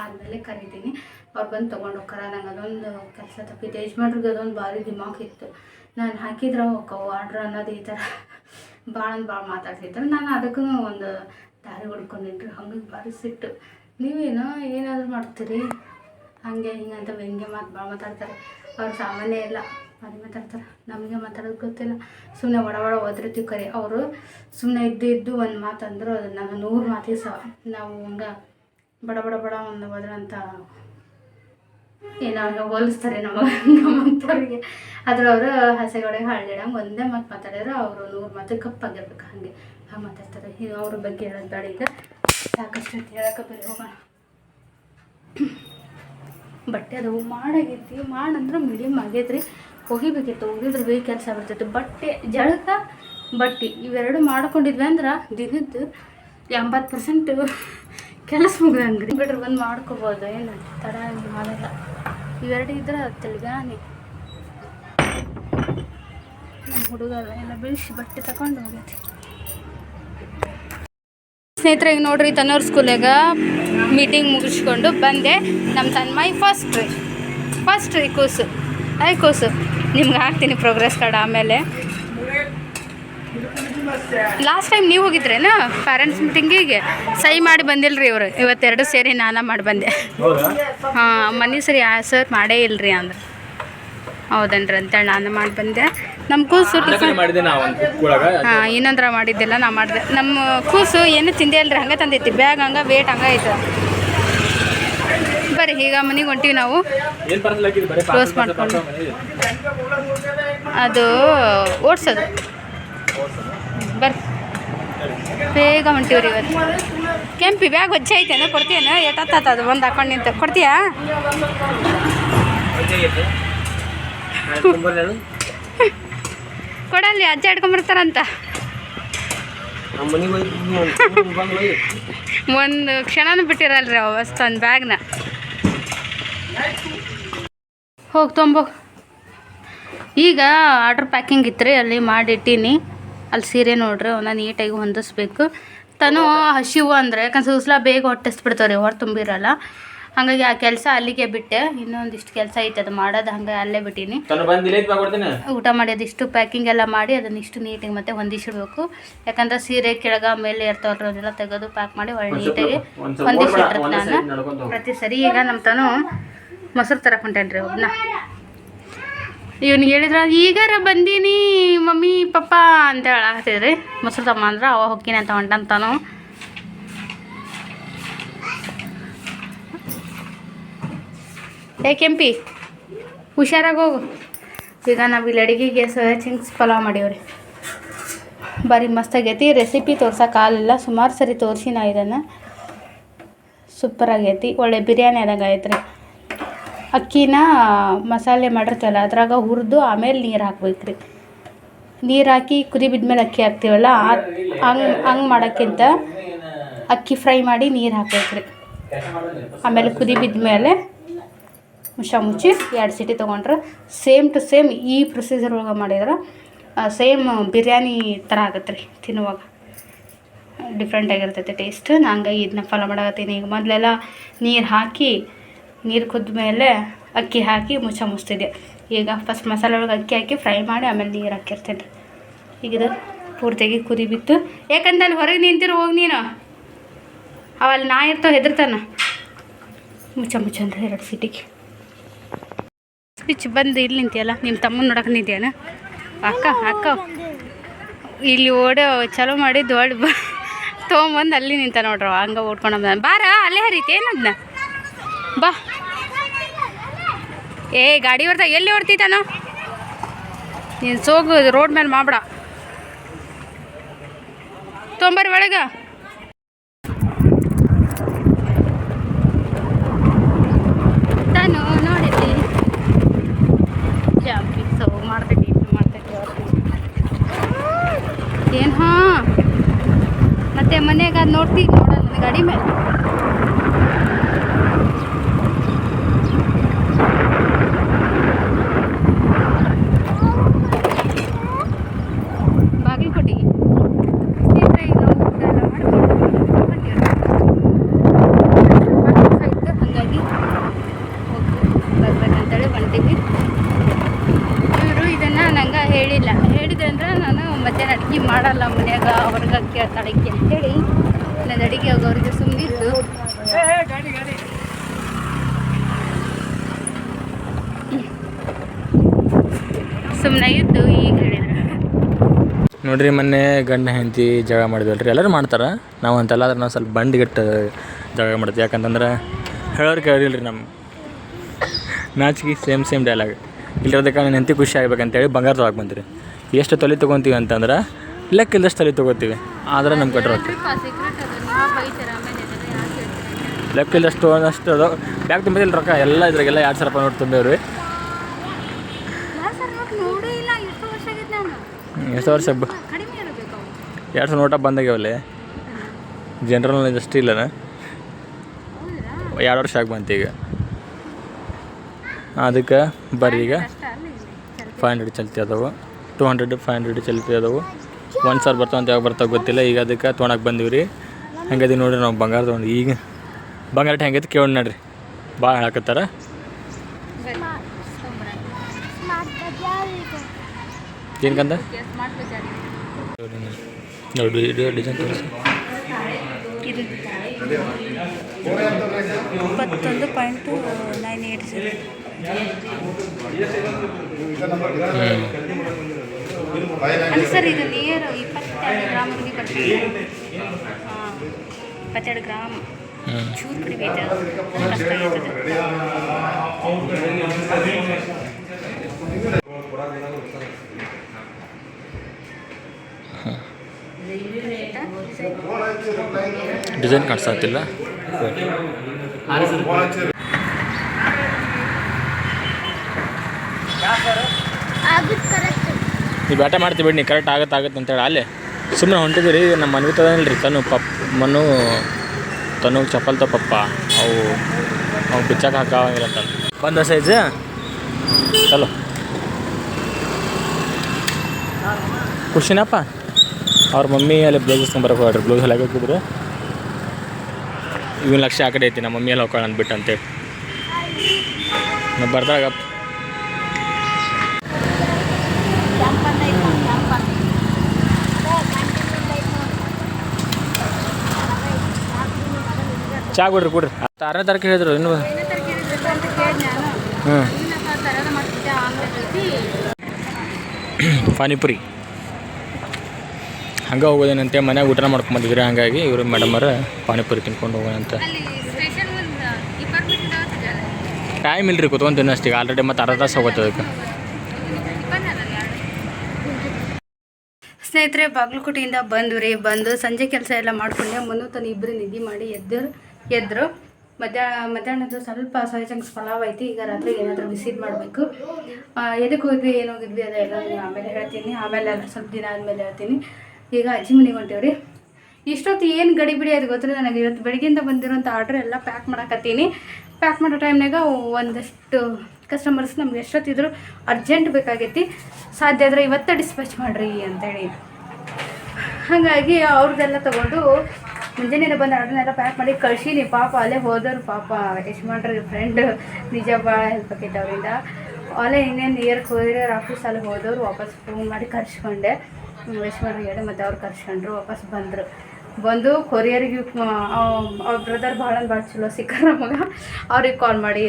ಆದಮೇಲೆ ಕರಿತೀನಿ. ಅವ್ರು ಬಂದು ತೊಗೊಂಡು ಹೋಗ್ತಾರ. ನಂಗೆ ಅದೊಂದು ಕೆಲಸ ತಪ್ಪಿತ್ತು. ಯಜಮಾನ್ರಿಗೆ ಅದೊಂದು ಭಾರಿ ದಿಮಾಕ್ ಇತ್ತು. ನಾನು ಹಾಕಿದ್ರೆ ಹೋಕ್ಕವು ಆರ್ಡ್ರ್ ಅನ್ನೋದು ಈ ಥರ ಭಾಳ ಭಾಳ ಮಾತಾಡ್ತಿದ್ರು. ನಾನು ಅದಕ್ಕೂ ಒಂದು ದಾರಿ ಹೊಡ್ಕೊಂಡಿದ್ರು ಹಂಗೆ ಭಾರಿ ಸಿಟ್ಟು. ನೀವೇನೋ ಏನಾದರೂ ಮಾಡ್ತೀರಿ? ಹಂಗೆ ಹಿಂಗೆ ಅಂತ ಹೆಂಗೆ ಮಾತು ಭಾಳ ಮಾತಾಡ್ತಾರೆ. ಅವ್ರು ಸಾಮಾನ್ಯ ಇಲ್ಲ. ಅದು ಮಾತಾಡ್ತಾರೆ. ನಮಗೆ ಮಾತಾಡೋದು ಗೊತ್ತಿಲ್ಲ. ಸುಮ್ಮನೆ ಒಡ ಒಡ ಓದಿರ್ತೀವಿ ಕರೆ. ಅವರು ಸುಮ್ಮನೆ ಇದ್ದು ಇದ್ದು ಒಂದು ಮಾತು ಅಂದರು ಅದು ನಾನು ನೂರು ಮಾತಿಗೆ ಸಹ ನಾವು ಹಂಗೆ ಬಡ ಬಡ ಬಡ ಒಂದು ಹೋದ್ರಂತ ಏನೋ ಹೋಲಿಸ್ತಾರೆ ನಮ್ಮ ನಮ್ಮಂಥವ್ರಿಗೆ ಆದ್ರೆ ಅವರು ಹಸೆಗಡೆ ಹಳ್ಳಿಡಂಗೆ ಒಂದೇ ಮಾತು ಮಾತಾಡಿದ್ರೆ ಅವರು ನೂರು ಮಾತು ಕಪ್ಪಾಗಿರ್ಬೇಕು. ಹಾಗೆ ಹಾಗೆ ಮಾತಾಡ್ತಾರೆ. ಅವ್ರ ಬಗ್ಗೆ ಹೇಳೋದು ಬೇಡ ಈಗ. ಸಾಕಷ್ಟು ಹೇಳಕ್ಕೆ ಬೇರೆ ಹೋಗೋಣ. ಬಟ್ಟೆ ಅದು ಮಾಡಾಗೈತಿ, ಮಾಡಂದ್ರೆ ಮೀಡಿಯಮ್ ಆಗೈತ್ರಿ. ಒಗಿಬೇಕಿತ್ತು ಒಗಿದ್ರೆ ಬೇಗ ಕೆಲಸ ಬರ್ತೈತೆ. ಬಟ್ಟೆ, ಜಳಕ, ಬಟ್ಟೆ, ಇವೆರಡು ಮಾಡ್ಕೊಂಡಿದ್ವಿ ಅಂದ್ರೆ ದಿನದ್ದು ಎಂಬತ್ತು ಪರ್ಸೆಂಟ್ ಕೆಲಸ ಮುಗ್ದಂಗೆ ಬಿಡ್ರಿ, ಬಂದು ಮಾಡ್ಕೋಬೋದು. ಏನು ತಡ ಮಾಡಲ್ಲ. ಇವೆರಡು ಇದ್ರೆ ತೆಲ್ಗಾನಿ. ನಮ್ಮ ಹುಡುಗ ಎಲ್ಲ ಬೆಳೆಸಿ ಬಟ್ಟೆ ತಗೊಂಡು ಹೋಗೈತಿ. ಸ್ನೇಹಿತರೆ ಈಗ ನೋಡ್ರಿ ತನ್ನೂರು ಸ್ಕೂಲಾಗ ಮೀಟಿಂಗ್ ಮುಗಿಸ್ಕೊಂಡು ಬಂದೆ. ನಮ್ಮ ತನ್ಮಾಯಿ ಫಸ್ಟ್ ರೀ. ಫಸ್ಟ್ ರೀ ಕೂಸು. ಐ ಕೂಸು ನಿಮ್ಗೆ ಹಾಕ್ತೀನಿ ಪ್ರೋಗ್ರೆಸ್ ಕಾರ್ಡ್ ಆಮೇಲೆ. ಲಾಸ್ಟ್ ಟೈಮ್ ನೀವು ಹೋಗಿದ್ರೇನು ಪ್ಯಾರೆಂಟ್ಸ್ ಮೀಟಿಂಗಿಗೆ ಸಹಿ ಮಾಡಿ ಬಂದಿಲ್ರಿ ಇವರು. ಇವತ್ತೆರಡು ಸೇರಿ ನಾನ ಮಾಡಿ ಬಂದೆ. ಹಾಂ ಮನೆ ಸರಿ ಆ ಸರ್ ಮಾಡೇ ಇಲ್ರಿ ಅಂದ್ರೆ. ಹೌದನ್ರಿ ಅಂತ ನಾನು ಮಾಡಿ ಬಂದೆ. ನಮ್ಮ ಕೂಸು ಹಾಂ ಇನ್ನೊಂದ್ರ ಮಾಡಿದ್ದೆಲ್ಲ ನಾ ಮಾಡಿದೆ. ನಮ್ಮ ಕೂಸು ಏನು ತಿಂದೇ ಅಲ್ರಿ ಹಂಗೆ ತಂದೈತಿ. ಬ್ಯಾಗ್ ಹಂಗೆ ವೇಟ್ ಹಂಗೆ ಐತೆ. ಬರ್ರಿ ಈಗ ಮನೆಗೆ ಹೊಂಟೀವಿ ನಾವು. ಕ್ಲೋಸ್ ಮಾಡ್ಕೊಂಡು. ಅದು ಓಡ್ಸೋದು. ಬರ್ರಿ. ಬೇಗ ಹೊಂಟಿವ್ರಿ ಇವತ್ತು. ಕೆಂಪಿ ಬ್ಯಾಗ್ ಹೊಚ್ಚ ಐತೇನು ಕೊಡ್ತೀಯನ? ಎಟ್ಟತ್ತ ಅದು? ಒಂದು ಹಾಕೊಂಡು ನಿಂತ. ಕೊಡ್ತೀಯಾ? ಕೊಡಲ್ಲಿ ಅಜ್ಜ ಹಿಡ್ಕೊಂಬರ್ತಾರಂತ ಒಂದು ಕ್ಷಣನೂ ಬಿಟ್ಟಿರಲ್ರಿ ಅವ ಅಷ್ಟೊಂದು ಬ್ಯಾಗ್ನ. ಹೋಗಿ ತೊಂಬ. ಈಗ ಆರ್ಡ್ರ್ ಪ್ಯಾಕಿಂಗ್ ಇತ್ತು ರೀ ಅಲ್ಲಿ ಮಾಡಿಟ್ಟೀನಿ. ಅಲ್ಲಿ ಸೀರೆ ನೋಡ್ರಿ ಅವನ್ನ ನೀಟಾಗಿ ಹೊಂದಿಸ್ಬೇಕು. ತನು ಹಸಿವು ಅಂದರೆ ಯಾಕಂದ್ರೆ ಸೂಸ್ಲಾ ಬೇಗ ಹೊಟ್ಟೆಸ್ಬಿಡ್ತಾವ್ರಿ ಹೊರ ತುಂಬಿರಲ್ಲ. ಹಾಗಾಗಿ ಆ ಕೆಲಸ ಅಲ್ಲಿಗೆ ಬಿಟ್ಟೆ. ಇನ್ನೊಂದಿಷ್ಟು ಕೆಲಸ ಐತೆ ಅದು ಮಾಡೋದು ಹಂಗೆ ಅಲ್ಲೇ ಬಿಟ್ಟೀನಿ. ಊಟ ಮಾಡಿ ಅದಿಷ್ಟು ಪ್ಯಾಕಿಂಗ್ ಎಲ್ಲ ಮಾಡಿ ಅದನ್ನ ಇಷ್ಟು ನೀಟಾಗಿ ಮತ್ತೆ ಹೊಂದಿಸಿಡ್ಬೇಕು. ಯಾಕಂದ್ರೆ ಸೀರೆ ಕೆಳಗ ಮೇಲೆ ಇರ್ತಾವಲ್ರಿ ಅದೆಲ್ಲ ತೆಗೆದು ಪ್ಯಾಕ್ ಮಾಡಿ ಒಳ್ಳೆ ನೀಟಾಗಿ ಹೊಂದಿಸಿಟ್ರೆ ನಾನು. ಪ್ರತಿ ಸರಿ ಈಗ ನಮ್ಮ ತಾನು ಮೊಸರು ತರಕ್ ಹೊಂಟೇನ್ರಿ ಅವ್ರನ್ನ ಇವ್ನಿಗೆ ಹೇಳಿದ್ರ ಈಗಾರ ಬಂದೀನಿ ಮಮ್ಮಿ ಪಪ್ಪ ಅಂತ ಹೇಳಾಕತ್ತಿದ್ರಿ ಮೊಸರು ತಮ್ಮ ಅಂದ್ರೆ ಅವ ಹೊಕ್ಕಿನಿ ಅಂತ ಹೊಂಟಂತಾನು ಏ, ಕೆಂಪಿ, ಹುಷಾರಾಗಿ ಹೋಗು. ಈಗ ನಾವು ಇಲ್ಲಿ ಅಡುಗೆಗೆ ಸೋಯಾ ಚಿಂಗ್ಸ್ ಪಲಾವ್ ಮಾಡೀವ್ರಿ. ಭಾರಿ ಮಸ್ತಾಗೈತಿ ರೆಸಿಪಿ ತೋರ್ಸೋಕ್ಕಾಗಲಿಲ್ಲ ಸುಮಾರು ಸರಿ ತೋರಿಸಿ ನಾ ಇದನ್ನು. ಸೂಪರ್ ಆಗೈತಿ. ಒಳ್ಳೆ ಬಿರಿಯಾನಿ ಆದಂಗೆ ರೀ ಅಕ್ಕಿನ ಮಸಾಲೆ ಮಾಡಿರ್ತೀವಲ್ಲ ಅದ್ರಾಗ ಹುರಿದು ಆಮೇಲೆ ನೀರು ಹಾಕ್ಬೇಕ್ರಿ. ನೀರು ಹಾಕಿ ಕುದಿ ಬಿದ್ಮೇಲೆ ಅಕ್ಕಿ ಹಾಕ್ತೀವಲ್ಲ ಹಂಗೆ ಹಂಗೆ ಮಾಡೋಕ್ಕಿಂತ ಅಕ್ಕಿ ಫ್ರೈ ಮಾಡಿ ನೀರು ಹಾಕ್ಬೇಕ್ರಿ. ಆಮೇಲೆ ಕುದಿ ಬಿದ್ಮೇಲೆ ಮುಚ್ಚಿ ಎರಡು ಸೀಟಿ ತೊಗೊಂಡ್ರೆ ಸೇಮ್ ಟು ಸೇಮ್ ಈ ಪ್ರೊಸೀಜರ್ ಒಳಗೆ ಮಾಡಿದ್ರೆ ಸೇಮ್ ಬಿರಿಯಾನಿ ಥರ ಆಗುತ್ತೆ ರೀ ತಿನ್ನುವಾಗ. ಡಿಫ್ರೆಂಟ್ ಆಗಿರ್ತೈತೆ ಟೇಸ್ಟ್ ನಾ ಹಂಗಾಗಿ ಇದನ್ನ ಫಾಲೋ ಮಾಡಕತ್ತೀನಿ. ಈಗ ಮೊದಲೆಲ್ಲ ನೀರು ಹಾಕಿ, ನೀರು ಕುದ್ದ ಮೇಲೆ ಅಕ್ಕಿ ಹಾಕಿ ಮುಚ್ಚ ಮುಚ್ತಿದ್ದೆ. ಈಗ ಫಸ್ಟ್ ಮಸಾಲೆ ಒಳಗೆ ಅಕ್ಕಿ ಹಾಕಿ ಫ್ರೈ ಮಾಡಿ ಆಮೇಲೆ ನೀರು ಹಾಕಿರ್ತೇನೆ ಈಗ ಇದು ಪೂರ್ತಿಯಾಗಿ ಕುದಿ ಬಿತ್ತು. ಯಾಕಂದ್ರೆ ಅಲ್ಲಿ ಹೊರಗೆ ನಿಂತಿರು ಹೋಗಿ ನೀನು. ಅವಲ್ಲಿ ನಾ ಇರ್ತಾವ ಹೆದರ್ತಾನ. ಮುಚ್ಚ ಮುಚ್ಚ ಅಂದ್ರೆ ಎರಡು ಸೀಟಿಗೆ. ಸ್ಪಿಚ್ ಬಂದು ಇಲ್ಲಿ ನಿಂತಿಯಲ್ಲ? ನಿಮ್ಮ ತಮ್ಮನ ನೋಡಕ್ಕೆ ನಿಂತಿಯಾನ? ಅಕ್ಕ ಅಕ್ಕ. ಇಲ್ಲಿ ಓಡೋ, ಚಲೋ ಮಾಡಿ ದೊಡ್ಡ ಬ. ತೊಗೊಂಬಂದು ಅಲ್ಲಿ ನಿಂತ ನೋಡ್ರವ, ಹಂಗೆ ಓಡ್ಕೊಂಡು ಬಂದ. ಬಾರ, ಅಲ್ಲೇ ಹರಿತಿ, ಏನದ್ನ? ಬಾ. ಏ, ಗಾಡಿ ಹೊರ್ತಾ ಎಲ್ಲಿ ಹೊಡ್ತಿದ್ದಾನು ನೀನು ಸೋಗು, ರೋಡ್ ಮೇಲೆ ಮಾಡ್ಬೇಡ. ತೊಂಬರ್ ಒಳಗೆ ತಾನು ನೋಡಿದ್ವಿ ಜಾಂಪಿಂಗ್ ಸೊ ಮಾಡ್ತೈತಿ ಇದು ಮಾಡ್ತೈತಿ ಏನು ಹಾಂ ಅದು ನೋಡ್ತಿ ನೋಡಲ್ಲ ನನ್ನ ಗಾಡಿ ಮೇಲೆ ಬಾಗಲಕೋಟೆಗೆ ಸೀದಾ ಈಗ ನಾವು ಊಟ ಎಲ್ಲ ಮಾಡ್ಕೊಂಡು ಬಂದಿವ್ರಿ. ಇತ್ತು ಹಾಗಾಗಿ ಹೋಗಿ ಬರ್ಬೇಕಂತೇಳಿ ಹೊಂಟೀವಿ ಇವರು ಇದನ್ನು ನಂಗೆ ಹೇಳಿಲ್ಲ ಹೇಳಿದೆ ಅಂದ್ರೆ ನಾನು ಮಧ್ಯಾಹ್ನ ಅಡುಗೆ ಮಾಡಲ್ಲ ಮನ್ಯಾಗ ಅವ್ರಿಗೆ ಕೇಳ್ತಾಳಕ್ಕೆ ಅಂತೇಳಿ ನಾನು ಅಡುಗೆ ಹೋಗೋರಿಗೆ ಸುಮ್ಮನಿದ್ದು ಸುಮ್ಮನೆ ಇದ್ದು ಈಗ ನೋಡ್ರಿ ಮೊನ್ನೆ ಗಂಡ ಹೆಂಡತಿ ಜಗಳ ಮಾಡಿದ್ವಲ್ರಿ, ಎಲ್ಲರೂ ಮಾಡ್ತಾರೆ. ನಾವು ಅಂತೆಲ್ಲ ಆದ್ರೆ ನಾವು ಸ್ವಲ್ಪ ಬಂಡಿಗಿಟ್ಟು ಜಗಳ ಮಾಡ್ತೀವಿ. ಯಾಕಂತಂದ್ರೆ ಹೇಳೋರು ಕೇಳಿಲ್ರಿ ನಮ್ಮ ನಾಚಿಕೆ ಸೇಮ್ ಸೇಮ್ ಡೈಲಾಗ್ ಇಲ್ಲಿರೋದಕ್ಕೆ ನನ್ನ ಹೆಂಡತಿ ಖುಷಿ ಆಗ್ಬೇಕಂತೇಳಿ ಬಂಗಾರ ತೊಗೊಳಕ್ಕೆ ಬಂದಿರಿ. ಎಷ್ಟು ತೊಲೆ ತೊಗೊತೀವಿ ಅಂತಂದ್ರೆ ಲೆಕ್ಕ ಇಲ್ಲದಷ್ಟು ತಲೆ ತೊಗೋತೀವಿ. ಆದ್ರೆ ನಮ್ಮ ಅದೆಲ್ಲ ಲೆಕ್ಕ ಇಲ್ಲದಷ್ಟು ಅಷ್ಟು ಬ್ಯಾಗ್ ತುಂಬಿದಿಲ್ಲ ರೊಕ್ಕ ಎಲ್ಲ ಇದ್ರಾಗೆಲ್ಲ ಎರಡು ಸಾವಿರ ರೂಪಾಯಿ ನೋಡಿ ತುಂಬೇವ್ರಿ. ನೋಡೇ ಇಲ್ಲ ಎಷ್ಟು ವರ್ಷ ಆಗಿತ್ತು ನಾನು. ಎಷ್ಟು ವರ್ಷ ಬ ಕಡಿಮೆ ಇರಬೇಕು ಅವು ಎರಡು ಸಾವಿರ ನೋಟ ಬಂದಾಗ್ಯಾವಲ್ಲಿ ಜನರಲ್ ನಾಲೆಜ್ ಅಷ್ಟೇ ಇಲ್ಲನ? ಎರಡು ವರ್ಷ ಆಗಿ ಬಂತು ಈಗ. ಅದಕ್ಕೆ ಬರ್ರಿ ಈಗ. ಅಷ್ಟ ಅಲ್ಲಿ ಫೈವ್ ಹಂಡ್ರೆಡ್ ಚಲ್ತಿ ಅದಾವು. ಟೂ ಹಂಡ್ರೆಡ್ ಫೈವ್ ಹಂಡ್ರೆಡ್ ಚಲ್ತಿ ಅದಾವು. ಒಂದು ಸಾವಿರ ಬರ್ತಾವ ಅಂತ ಯಾವಾಗ ಬರ್ತಾವ ಗೊತ್ತಿಲ್ಲ. ಈಗ ಅದಕ್ಕೆ ತೊಗೊಳಕ್ಕೆ ಬಂದೀವಿ ರೀ. ಹಂಗದಿ ನೋಡ್ರಿ ನಾವು ಬಂಗಾರ ತೊಗೊಂಡು ಈಗ. ಬಂಗಾರ ಹೆಂಗೈತೆ ಕೇಳಿ ನೋಡ್ರಿ. ಭಾಳ ಹೇಳಕತ್ತಾರ. ಏನಕ್ಕಂದ ಕಂದ ನೋಡಿ ಇದು ಡಿಸೈನ್ ತೋರಿಸಿ. ಇದು ಇಪ್ಪತ್ತೊಂದು ಪಾಯಿಂಟು ನೈನ್ ಜೀರೋ ಸರ್ ಇದು ನಿಯರ್ ಇಪ್ಪತ್ತೆರಡು ಗ್ರಾಮ್ ಹಾಂ ಇಪ್ಪತ್ತೆರಡು ಗ್ರಾಮ್ ಚೂರು ಕಡಿಮೆ ಕಷ್ಟ ಡಿಸೈನ್ ಕರೆಕ್ಟ್ ನೀವು ಬ್ಯಾಟ ಮಾಡ್ತೀವಿ ಬಿಡಿ, ನೀವು ಕರೆಕ್ಟ್ ಆಗತ್ತೆ ಆಗತ್ತೆ ಅಂತೇಳಿ ಅಲ್ಲೇ ಸುಮ್ಮನೆ ಹೊಂಟಿದ್ವಿ ರೀ ನಮ್ಮ ಮನ್ವಿ ತದಲ್ಲ ರೀ ತನು ಪಪ್, ಮನು, ತನು ಚಪ್ಪಲ್ ಪಪ್ಪ, ಅವು ಅವು ಬಿಚ್ಚಕ್ಕೆ ಹಾಕಾಗಿಲ್ಲ ಅಂತ ಬಂದ ಸೈಜ್ ಚಲೋ. ಖುಷಿನಪ್ಪ? ಅವ್ರ ಮಮ್ಮಿ ಅಲ್ಲಿ ಬ್ಲೌಸ್ ಇಸ್ಕೊಂಬರಕ್ಕೆ ಹೋಗ್ರಿ ಬ್ಲೌಸ್ ಎಲ್ಲ ಹಾಕಿದ್ರು ಇವನ್ ಲಕ್ಷ ಆ ಕಡೆ ಐತಿ ನಮ್ಮ ಮಮ್ಮಿ ಎಲ್ಲ ಹೋಗೋಣ ಅಂದ್ಬಿಟ್ಟು ಅಂತೇಳಿ ನಾವು ಬರ್ದಾಗ ಚಾ ಕೊಡ್ರಿ ಕೊಡ್ರಿ. ಆರನೇ ತಾರೀಕು ಹೇಳಿದ್ರು ಇನ್ನು ಹ್ಞೂ ಪಾನಿಪುರಿ. ಹಂಗೆ ಹೋಗೋದೇನಂತೆ ಮನ್ಯಾಗ ಊಟ ಮಾಡ್ಕೊಂಬಂದಿದ್ರಿ ಹಂಗಾಗಿ ಇವರು ಮೇಡಮರ ಪಾನಿಪುರಿ ತಿನ್ಕೊಂಡು ಹೋಗೋಣಂತ. ಅಲ್ಲಿ ಸ್ಪೆಷಲ್ ಒಂದು ಡಿಪಾರ್ಟ್ಮೆಂಟ್ ಇದಾವೆ ಟೈಮ್ ಇಲ್ಲರಿ ಕುತ್ಕೊಂಡು ಅಷ್ಟೇ ಈಗ ಆಲ್ರೆಡಿ ಮತ್ತೆ ಅರ್ಧ ತಾಸು ಹೋಗುತ್ತೆ ಅದಕ್ಕೆ. ಸ್ನೇಹಿತರೆ ಬಾಗಲಕೋಟೆಯಿಂದ ಬಂದು ರೀ ಬಂದು ಸಂಜೆ ಕೆಲಸ ಎಲ್ಲ ಮಾಡ್ಕೊಂಡೆ. ಮುನ್ನೂ ತನ್ನ ಇಬ್ಬರು ನಿದ್ದೆ ಮಾಡಿ ಎದ್ದರು ಎದ್ರು. ಮಧ್ಯಾಹ್ನ ಮಧ್ಯಾಹ್ನದ್ದು ಸ್ವಲ್ಪ ಸೋಯಾ ಚಂಕ್ಸ್ ಪಲಾವ್ ಐತಿ. ಈಗ ರಾತ್ರಿ ಏನಾದರೂ ಬಿಸಿದು ಮಾಡಬೇಕು. ಎದಕ್ಕೆ ಹೋಗಿದ್ವಿ ಏನು ಹೋಗಿದ್ವಿ ಅದೆಲ್ಲ ಆಮೇಲೆ ಹೇಳ್ತೀನಿ. ಆಮೇಲೆ ಸ್ವಲ್ಪ ದಿನ ಆದಮೇಲೆ ಹೇಳ್ತೀನಿ. ಈಗ ಅಜ್ಜಿ ಮನೆಗೆ ಹೊಂಟೇವ್ರಿ. ಇಷ್ಟೊತ್ತು ಏನು ಗಡಿ ಬಿಡಿ ಅದು ಗೊತ್ತಿಲ್ಲ ನನಗೆ. ಇವತ್ತು ಬೆಳಗ್ಗೆಯಿಂದ ಬಂದಿರೋಂಥ ಆರ್ಡ್ರ್ ಎಲ್ಲ ಪ್ಯಾಕ್ ಮಾಡಕತ್ತೀನಿ. ಪ್ಯಾಕ್ ಮಾಡೋ ಟೈಮ್ನಾಗ ಒಂದಷ್ಟು ಕಸ್ಟಮರ್ಸ್ ನಮ್ಗೆ ಎಷ್ಟೊತ್ತಿದ್ರು ಅರ್ಜೆಂಟ್ ಬೇಕಾಗೈತಿ. ಸಾಧ್ಯ ಆದರೆ ಇವತ್ತೇ ಡಿಸ್ಪ್ಯಾಚ್ ಮಾಡಿರಿ ಅಂತೇಳಿ ಹಾಗಾಗಿ ಅವ್ರದ್ದೆಲ್ಲ ತಗೊಂಡು ಮುಂಜಾನೆ ಬಂದು ಆರ್ಡ್ರನ್ನೆಲ್ಲ ಪ್ಯಾಕ್ ಮಾಡಿ ಕಳ್ಸೀನಿ. ಪಾಪ ಅಲ್ಲೇ ಹೋದರು ಪಾಪ. ಯಶ್ಮಾನ್ರಿ ಫ್ರೆಂಡ್ ನಿಜ ಭಾಳ ಹೆಲ್ಪ್ ಆಕೈತೆ ಅವರಿಂದ. ಅಲ್ಲೇ ಇನ್ನೇನು ಇಯರ್ಗೆ ಹೋದ್ರೆ ಆಫೀಸಲ್ಲಿ ಹೋದವ್ರು ವಾಪಸ್ ಫೋನ್ ಮಾಡಿ ಕರ್ಸ್ಕೊಂಡೆ. ಯಜಮಾನ್ರಿಗೆ ಹೇಳಿ ಮತ್ತು ಅವ್ರು ಕರ್ಸ್ಕೊಂಡ್ರು, ವಾಪಸ್ ಬಂದರು. ಬಂದು ಕೊರಿಯರಿಗೆ ಅವ್ರ ಬ್ರದರ್ ಭಾಳ ಭಾಳ ಚಲೋ ಸಿಕ್ಕಾರ ನಮಗೆ ಅವ್ರಿಗೆ ಕಾಲ್ ಮಾಡಿ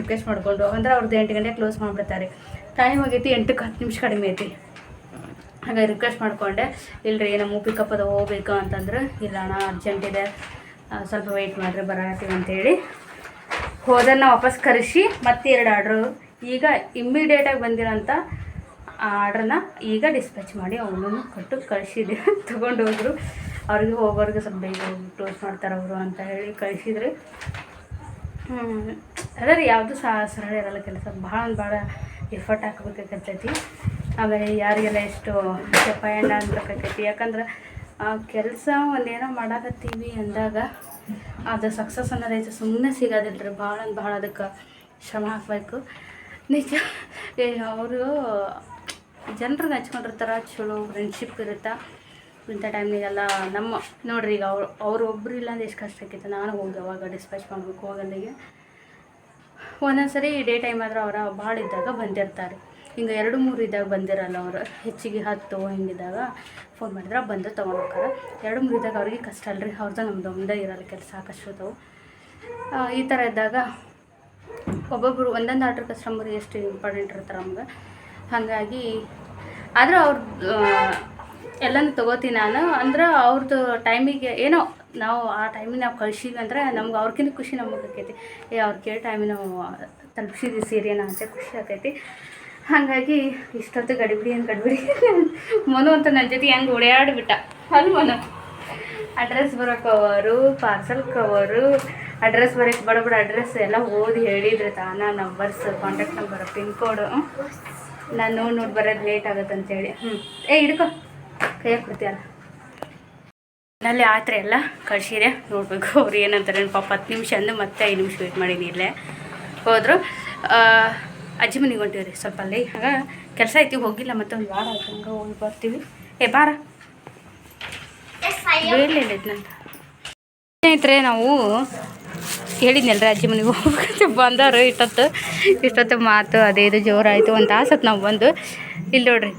ರಿಕ್ವೆಸ್ಟ್ ಮಾಡಿಕೊಂಡು, ಅಂದ್ರೆ ಅವ್ರದ್ದು ಎಂಟು ಗಂಟೆ ಕ್ಲೋಸ್ ಮಾಡಿಬಿಡ್ತಾರೆ. ಟೈಮ್ ಆಗೈತಿ ಎಂಟಕ್ಕೆ ಹತ್ತು ನಿಮಿಷ ಕಡಿಮೆ ಐತಿ. ಹಾಗೆ ರಿಕ್ವೆಸ್ಟ್ ಮಾಡಿಕೊಂಡೆ, ಇಲ್ರಿ ನಮ್ಮ ಪಿಕಪ್ ಅದು ಹೋಗ್ಬೇಕು ಅಂತಂದ್ರೆ. ಇಲ್ಲ ಅಣ್ಣ ಅರ್ಜೆಂಟ್ ಇದೆ. ಸ್ವಲ್ಪ ವೆಯ್ಟ್ ಮಾಡಿರಿ ಬರತ್ತೀವಿ ಅಂತೇಳಿ. ಹೋದನ್ನು ವಾಪಸ್ ಕರೆಸಿ, ಮತ್ತೆ ಎರಡು ಆರ್ಡ್ರು ಈಗ ಇಮ್ಮಿಡಿಯೇಟಾಗಿ ಬಂದಿರೋಂಥ ಆರ್ಡ್ರನ್ನ ಈಗ ಡಿಸ್ಪ್ಯಾಚ್ ಮಾಡಿ ಅವನನ್ನು ಕೊಟ್ಟು ಕಳಿಸಿದೆ. ತೊಗೊಂಡು ಹೋದ್ರು ಅವ್ರಿಗೆ ಹೋಗೋರಿಗೆ ಸ್ವಲ್ಪ ಬೇಗ ಕ್ಲೋಸ್ ಮಾಡ್ತಾರೆ ಅವರು ಅಂತ ಹೇಳಿ ಕಳಿಸಿದ್ರಿ. ಅದೇ ರೀ ಯಾವುದು ಸಹ ಸರಳ ಇರಲ್ಲ ಕೆಲಸ. ಭಾಳ ಒಂದು ಭಾಳ ಎಫರ್ಟ್ ಹಾಕಬೇಕಾಗತ್ತೈತಿ ಆಮೇಲೆ ಯಾರಿಗೆಲ್ಲ ಎಷ್ಟು ಚಪಾಯಣ್ಣ ಅನ್ಬೇಕಾಕೈತಿ ಯಾಕಂದ್ರೆ ಕೆಲಸ ಒಂದೇನೋ ಮಾಡಾಕತ್ತೀವಿ ಅಂದಾಗ ಅದು ಸಕ್ಸಸ್ ಅನ್ನೋದೈತೆ ಸುಮ್ಮನೆ ಸಿಗೋದಿಲ್ಲ ರೀ ಭಾಳ ಭಾಳ ಅದಕ್ಕೆ ಶ್ರಮ ಹಾಕಬೇಕು. ನಿಜ. ಅವರು ಜನರಿಗೆ ಹಚ್ಕೊಂಡಿರ್ತಾರೆ ಚಲೋ ಫ್ರೆಂಡ್ಶಿಪ್ ಇರುತ್ತೆ? ಇಂಥ ಟೈಮ್ನಾಗೆಲ್ಲ ನಮ್ಮ, ನೋಡ್ರಿ ಈಗ ಅವ್ರು ಅವ್ರು ಒಬ್ರು ಇಲ್ಲ ಅಂದ್ರೆ ಎಷ್ಟು ಕಷ್ಟ ಆಕೈತೆ. ನಾನು ಹೋಗಿ ಅವಾಗ ಡಿಸ್ಪ್ಯಾಚ್ ಮಾಡಬೇಕು. ಹೋಗಲ್ಲಿಗೆ ಒಂದೊಂದು ಸರಿ ಡೇ ಟೈಮ್ ಆದ್ರೆ ಅವರ ಭಾಳ ಇದ್ದಾಗ ಬಂದಿರ್ತಾರೆ. ಹಿಂಗೆ ಎರಡು ಮೂರು ಇದ್ದಾಗ ಬಂದಿರಲ್ಲ ಅವರು. ಹೆಚ್ಚಿಗೆ ಹತ್ತು ಹಿಂಗಿದ್ದಾಗ ಫೋನ್ ಮಾಡಿದ್ರೆ ಬಂದು ತೊಗೊಂಡು ಹೋಗ್ತಾರೆ ಎರಡು ಮೂರು ಇದ್ದಾಗ ಅವ್ರಿಗೆ ಕಷ್ಟ ಅಲ್ರಿ. ಅವ್ರದ್ದು ನಮ್ದು ಒಂದೇ ಇರಲ್ಲ ಕೆಲಸ, ಸಾಕಷ್ಟು ಈ ಥರ ಇದ್ದಾಗ ಒಬ್ಬೊಬ್ಬರು ಒಂದೊಂದು ಆರ್ಡ್ರ್ ಕಸ್ಟಮರ್ ಎಷ್ಟು ಇಂಪಾರ್ಟೆಂಟ್ ಇರ್ತಾರೆ ನಮ್ಗೆ? ಹಾಗಾಗಿ ಆದ್ರೆ ಅವ್ರ ಎಲ್ಲನೂ ತೊಗೋತೀನಿ ನಾನು. ಅಂದ್ರೆ ಅವ್ರದ್ದು ಟೈಮಿಗೆ ಏನೋ ನಾವು ಆ ಟೈಮಿಗೆ ನಾವು ಕಳ್ಸಿದ್ವಿ ಅಂದ್ರೆ ನಮ್ಗೆ ಅವ್ರಿಗಿಂತ ಖುಷಿ ನಮಗೆ ಆಕೈತಿ. ಏ, ಅವ್ರು ಕೇಳೋ ಟೈಮಿಗೆ ನಾವು ತಲುಪಿಸಿದ್ವಿ ಸೀರೆನ ಅಂತ ಖುಷಿ ಆಕೈತಿ. ಹಾಗಾಗಿ ಇಷ್ಟೊತ್ತು ಗಡಿಬಿಡಿ ಅಂತ ಗಡಿಬಿಡಿ? ಮನು ಅಂತ ನನ್ನ ಜೊತೆ ಹೆಂಗೆ ಓಡಾಡ್ಬಿಟ್ಟ ಅಲ್ಲಿ ಮನು. ಅಡ್ರೆಸ್ ಬರೋ ಕವರು ಪಾರ್ಸಲ್ ಕವರು ಅಡ್ರೆಸ್ ಬರೋಕ್ಕೆ ಬಡ ಅಡ್ರೆಸ್ ಎಲ್ಲ ಓದಿ ಹೇಳಿದ್ರೆ ತಾನ numbers contact number pin code ನಾನು ನೋಡಿ ನೋಡಿ ಬರೋದು ಲೇಟ್ ಆಗುತ್ತೆ ಅಂತೇಳಿ ಹ್ಞೂ ಏ ಹಿಡ್ಕೊ. ಕೈಯಾಗ ಕೊಡ್ತೀಯಲ್ಲ. ನಲ್ಲಿ ಥರ ಎಲ್ಲ ಕಳ್ಸಿದೆ. ನೋಡಬೇಕು ಅವ್ರು ಏನಂತಾರೆ. ಪಾಪ ಹತ್ತು ನಿಮಿಷ ಅಂದು ಮತ್ತೆ ಐದು ನಿಮಿಷ ವೇಟ್ ಮಾಡೀನಿ ಇಲ್ಲೇ. ಹೋದರು. ಅಜ್ಜಿ ಮನೆಗೆ ಹೊಂಟಿವ್ರಿ. ಸ್ವಲ್ಪ ಅಲ್ಲಿ. ಆಗ ಕೆಲಸ ಐತಿ ಹೋಗಿಲ್ಲ ಮತ್ತೆ ಒಂದು ವಾರ ಆಯ್ತು ಹಂಗೆ ಹೋಗಿ ಬರ್ತೀವಿ. ಏ ಬಾರ. ಸ್ನೇಹಿತರೆ ನಾವು ಹೇಳಿದ್ನಲ್ರಿ ಅಜ್ಜಿ ಮನೆಗೆ ಹೋಗ್ಬೇಕು ಬಂದವರು ಇಷ್ಟೊತ್ತು ಇಷ್ಟೊತ್ತು ಮಾತು, ಅದೇ ಇದು ಜೋರಾಯಿತು ಒಂದು ತಾಸತ್ತು ನಾವು ಬಂದು. ಇಲ್ಲಿ ನೋಡ್ರಿ,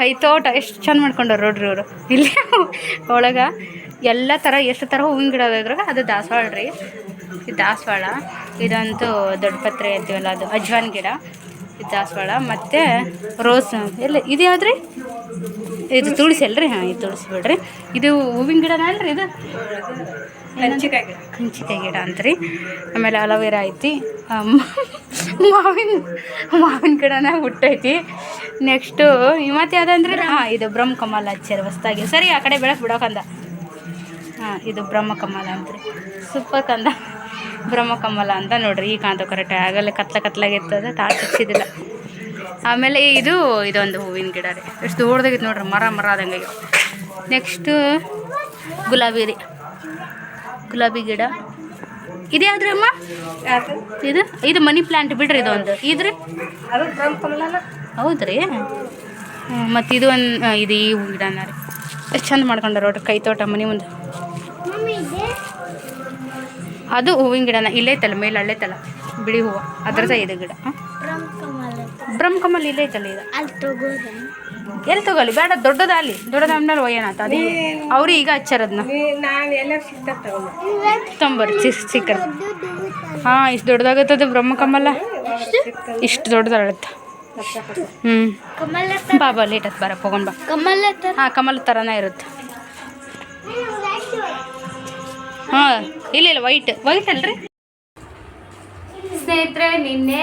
ಕೈ ತೋಟ ಎಷ್ಟು ಚೆಂದ ಮಾಡ್ಕೊಂಡವ್ರು ನೋಡ್ರಿ ಅವರು ಇಲ್ಲಿ ಒಳಗೆ ಎಲ್ಲ ಥರ ಎಷ್ಟು ಥರ ಹೂವಿನ ಗಿಡ ಇದ್ರಾಗ? ಅದು ದಾಸವಾಳ ರೀ. ಇದು ದಾಸವಾಳ, ಇದಂತೂ ದೊಡ್ಡ ಪತ್ರೆ ಅಂತೀವಲ್ಲ ಅದು, ಅಜ್ವಾನ್ ಗಿಡ. ಇದು ದಾಸವಾಳ, ಮತ್ತು ರೋಸ್, ಎಲ್ಲ, ಇದು ಯಾವ್ದು ಇದು ತುಳಸಿ ಅಲ್ರಿ? ಹಾಂ, ಇದು ತುಳಸಿ ಬಿಡ್ರಿ. ಇದು ಹೂವಿನ ಗಿಡನ ಅಲ್ರಿ ಇದು? ಕಂಚಿಕಾಯಿ ಗಿಡ. ಕಂಚಿಕಾಯಿ ಗಿಡ ಅಂತ್ರಿ ಆಮೇಲೆ ಅಲೋವೆರಾ ಐತಿ. ಮಾವಿನ ಮಾವಿನ ಗಿಡನ ಹುಟ್ಟೈತಿ. ನೆಕ್ಸ್ಟು ಮತ್ತೆ ಯಾವುದಂದ್ರೆ? ಹಾಂ, ಇದು ಬ್ರಹ್ಮ ಕಮಲ ಹಚ್ಚಾರ, ಹೊಸ್ದಾಗಿ. ಸರಿ, ಆ ಕಡೆ ಬೆಳಕು ಬಿಡೋಕಂದ ಹಾಂ, ಇದು ಬ್ರಹ್ಮ ಕಮಲ ಅಂತ್ರಿ ಸೂಪರ್ ಕಂದ. ಬ್ರಹ್ಮ ಕಮಲ ಅಂತ ನೋಡ್ರಿ, ಈ ಕಾಂತ ಕರೆಕ್ಟ್ ಆಗಲ್ಲ ಕತ್ಲ ಕತ್ಲಾಗಿರ್ತದೆ ತಾಳ ಹಚ್ಚಿದಿಲ್ಲ ಆಮೇಲೆ ಇದು, ಇದೊಂದು ಹೂವಿನ ಗಿಡ ರೀ. ಎಷ್ಟು ದೊಡ್ಡದಾಗಿತ್ತು ನೋಡ್ರಿ, ಮರ ಮರ ಆದಂಗೆ. ನೆಕ್ಸ್ಟು ಗುಲಾಬಿ ರೀ. ಗುಲಾಬಿ ಗಿಡ. ಇದು ಯಾವ್ದ್ರಿ ಅಮ್ಮ? ಇದು? ಇದು ಮನಿ ಪ್ಲಾಂಟ್ ಬಿಡ್ರಿ ಇದೊಂದು ಇದ್ರಿ? ಹೌದ್ರಿ? ಮತ್ತು ಇದು ಒಂದು ಇದು ಈ ಹೂ ಗಿಡನ ರೀ. ಎಷ್ಟು ಚಂದ ಮಾಡ್ಕೊಂಡಾರ ನೋಡ್ರಿ ಕೈ ತೋಟ ಮನೆ ಮುಂದೆ. ಅದು ಹೂವಿನ ಗಿಡನ ಇಲ್ಲೇ ಐತಲ್ಲ ಮೇಲೆ ತಲ ಬಿಳಿ ಹೂವು. ಅದ್ರದ್ದು ಇದು ಗಿಡ. ಬ್ರಹ್ಮಕಮಲ್. ಬ್ರಹ್ಮ ಕಮಲ ಕಮಲ್ ಇಲ್ಲೇ ಐತಲ್ಲ ಇದು? ಎಲ್ಲಿ ತಗೊಳ್ಳಿ? ಬೇಡ ದೊಡ್ಡದಾಗಲಿ ದೊಡ್ಡದಾದ್ಮೇಲೆ ಒಯ್ಯೋಣಾತ ಅದೇ ಅವ್ರಿಗೆ ಈಗ ಹಚ್ಚಾರದ್ನ. ತೊಂಬರ್ರಿ ಸಿಕ್ ಸಿಕ್ಕರ್ ಹಾಂ ಇಷ್ಟು ದೊಡ್ಡದಾಗತ್ತದ ಬ್ರಹ್ಮಕಮಲ ಇಷ್ಟು ದೊಡ್ಡದಾಗತ್ತೆ ಹ್ಞೂ ಕಮಲ. ಬಾ ಬಾ ಲೇಟ್ ಆತ್ ಬರಪ್ಪ ಹೋಗೋಣ ಬಾ. ಕಮಲ ಹಾಂ ಕಮಲ ಥರನೇ ಇರುತ್ತೆ. ಹಾಂ ಇಲ್ಲ ಇಲ್ಲ ವೈಟ್ ವೈಟ್ ಅಲ್ರಿ? ಸ್ನೇಹಿತರೆ, ನಿನ್ನೆ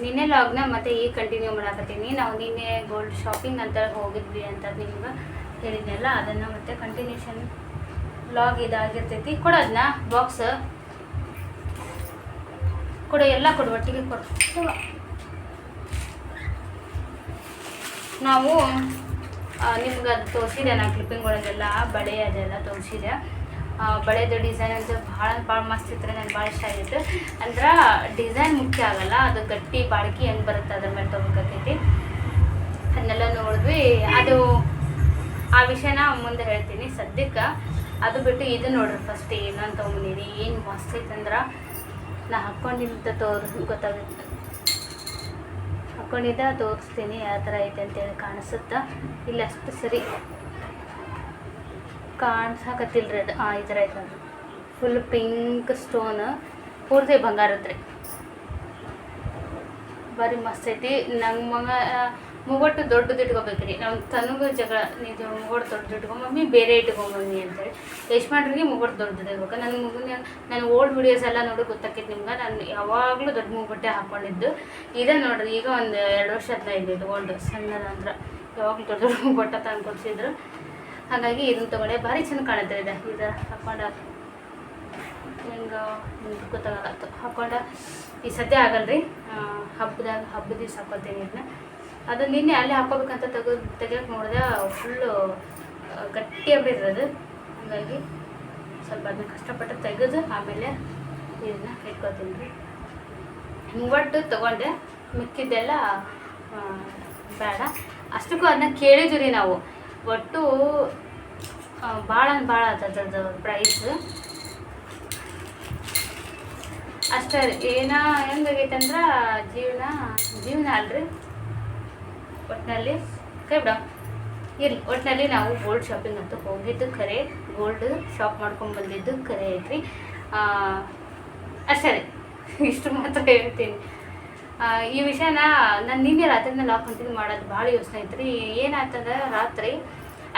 ನಿನ್ನೆ ಲಾಗ್ನ ಮತ್ತೆ ಈಗ ಕಂಟಿನ್ಯೂ ಮಾಡಾಕತ್ತೀನಿ. ನಾವು ನಿನ್ನೆ ಗೋಲ್ಡ್ ಶಾಪಿಂಗ್ ಅಂತ ಹೋಗಿದ್ವಿ ಅಂತ ನಿಮ್ಗೆ ಹೇಳಿದ್ನಲ್ಲ, ಅದನ್ನು ಮತ್ತೆ ಕಂಟಿನ್ಯೂಷನ್ ಲಾಗ್ ಇದಾಗಿರ್ತೈತಿ. ಕೊಡೋದನ್ನ ಬಾಕ್ಸ್ ಕೊಡು, ಎಲ್ಲ ಕೊಡು, ಒಟ್ಟಿಗೆ ಕೊಡು. ನಾವು ನಿಮ್ಗೆ ಅದು ತೋರಿಸಿದೆ, ನಾ ಕ್ಲಿಪ್ಪಿಂಗ್ ಒಳಗೆಲ್ಲ, ಬಳೆ ಅದೆಲ್ಲ ತೋರಿಸಿದೆ. ಬಳೆದು ಡಿಸೈನ್ ಅಂತ ಭಾಳ ಭಾಳ ಮಸ್ತ್ ಇತ್ತು ನನಗೆ ಭಾಳ ಇಷ್ಟ ಆಗಿತ್ತು. ಅಂದ್ರೆ ಡಿಸೈನ್ ಮುಖ್ಯ ಆಗಲ್ಲ, ಅದು ಗಟ್ಟಿ ಬಾಳ್ಕಿ ಹೆಂಗೆ ಬರುತ್ತೆ ಅದ್ರ ಮೇಲೆ ತೊಗೋಬೇಕಾಕೈತಿ ಅದನ್ನೆಲ್ಲ ನೋಡಿದ್ವಿ. ಅದು ಆ ವಿಷಯನ ಮುಂದೆ ಹೇಳ್ತೀನಿ. ಸದ್ಯಕ್ಕೆ ಅದು ಬಿಟ್ಟು ಇದು ನೋಡ್ರಿ ಫಸ್ಟ್ ಏನಂತ ತೊಗೊಂಬಂದಿನಿ ಏನು ಮಸ್ತ್ ಐತಂದ್ರೆ ನಾ ಹಾಕ್ಕೊಂಡಿದ್ದ ತೋರಿಸ್ ಗೊತ್ತಾಗುತ್ತೆ. ಹಾಕ್ಕೊಂಡಿದ್ದ ತೋರಿಸ್ತೀನಿ ಯಾವ ಥರ ಐತೆ ಅಂತೇಳಿ ಕಾಣಿಸುತ್ತಾ? ಇಲ್ಲ, ಅಷ್ಟು ಸರಿ. ಕಾಣಿಸಾಕತ್ತಿಲ್ರಿ ಅದು. ಆ ಥರ ಐತೆ ಫುಲ್ ಪಿಂಕ್ ಸ್ಟೋನ್ ಪೂರ್ತಿ ರೀ ಭಾರಿ ಮಸ್ತ್ ಐತಿ. ನಂಗೆ ಮಗ ಮುಗೊಟ್ಟು ದೊಡ್ಡದು ಇಟ್ಕೋಬೇಕ್ರಿ. ನಮ್ಮ ತನಗೂ ಜಗಳ ನೀವು ಮುಗೊಟ್ಟು ದೊಡ್ಡದು ಇಟ್ಕೊ ಮಮ್ಮಿ, ಬೇರೆ ಇಟ್ಕೊಂಬಮ್ಮಿ ಅಂತೇಳಿ. ಯಶ್ಮಾಡ್ರಿಗೆ ಮುಗೊಟ್ಟು ದೊಡ್ಡದು ಇರ್ಬೇಕು ನನ್ನ ಮಗನ, ನಾನು ಓಲ್ಡ್ ವಿಡಿಯೋಸ್ ಎಲ್ಲ ನೋಡಿ ಗೊತ್ತಾಕೈತಿ ನಿಮ್ಗೆ. ನಾನು ಯಾವಾಗಲೂ ದೊಡ್ಡ ಮುಗಟ್ಟೆ ಹಾಕ್ಕೊಂಡಿದ್ದು ಇದೇ ನೋಡ್ರಿ, ಈಗ ಒಂದು ಎರಡು ವರ್ಷ ಹದಿನೈದು ಓಲ್ಡ್ ಸಣ್ಣದ ಅಂದ್ರೆ ಯಾವಾಗಲೂ ದೊಡ್ಡ ದೊಡ್ಡ ಮುಗ್ಬಟ್ಟ ತಂದು ಕೊಡ್ಸಿದ್ರು. ಹಾಗಾಗಿ ಇದನ್ನ ತಗೊಂಡೆ ಭಾರಿ ಚಂದ ಕಾಣುತ್ತೆ ಇದೆ. ಇದು ಹಾಕೊಂಡ ಹಿಂಗೆ ಗೊತ್ತಾಗಲ್ಲ ಹಾಕೊಂಡ ಈ ಸದ್ಯ ಆಗಲ್ರಿ. ಹಬ್ಬದಾಗ ಹಬ್ಬದ ದಿವಸ ಹಾಕೋತೀನಿ ಇದನ್ನ. ಅದು ನಿನ್ನೆ ಅಲ್ಲೇ ಹಾಕೋಬೇಕಂತ ತೆಗೆದು ತೆಗಿಯೋಕೆ ನೋಡಿದೆ. ಫುಲ್ಲು ಗಟ್ಟಿ ಆಗ್ಬಿಟ್ಟಿದೆ ಅದು. ಹಾಗಾಗಿ ಸ್ವಲ್ಪ ಅದನ್ನ ಕಷ್ಟಪಟ್ಟು ತೆಗೆದು ಆಮೇಲೆ ಇದನ್ನ ಇಟ್ಕೊತೀನಿ ರೀ. ಮೂವಟ್ಟು ತೊಗೊಂಡೆ. ಮಿಕ್ಕಿದ್ದೆಲ್ಲ ಬೇಡ. ಅಷ್ಟಕ್ಕೂ ಅದನ್ನ ಕೇಳಿದ್ವಿ ರೀ ನಾವು. ಒಟ್ಟು ಭಾಳ ಭಾಳ ಅದ್ರದ್ದು ಪ್ರೈಸ್ ಅಷ್ಟೇ ಏನ ಹೆಂಗಾಗೈತಂದ್ರೆ ಜೀವನ ಜೀವನ ಅಲ್ರಿ. ಒಟ್ಟಿನಲ್ಲಿ ಕೈಬಿಡ ಇರಲಿ ಒಟ್ಟಿನಲ್ಲಿ ನಾವು ಗೋಲ್ಡ್ ಶಾಪಿಂಗ್ ಅಂತ ಹೋಗಿದ್ದು ಖರೆ ಗೋಲ್ಡ್ ಶಾಪ್ ಮಾಡ್ಕೊಂಡು ಬಂದಿದ್ದು ಖರೆ ಐತ್ರಿ. ಅಷ್ಟೇ ಇಷ್ಟು ಮಾತ್ರ ಹೇಳ್ತೀನಿ. ಈ ವಿಷಯನ ನಾನು ನಿನ್ನೆ ರಾತ್ರಿನ ಲಾಕ್ ಕಂಟಿನ್ಯೂ ಮಾಡೋದು ಭಾಳ ಯೋಚನೆ ಐತ್ರಿ. ಏನಾಯ್ತಂದ್ರೆ ರಾತ್ರಿ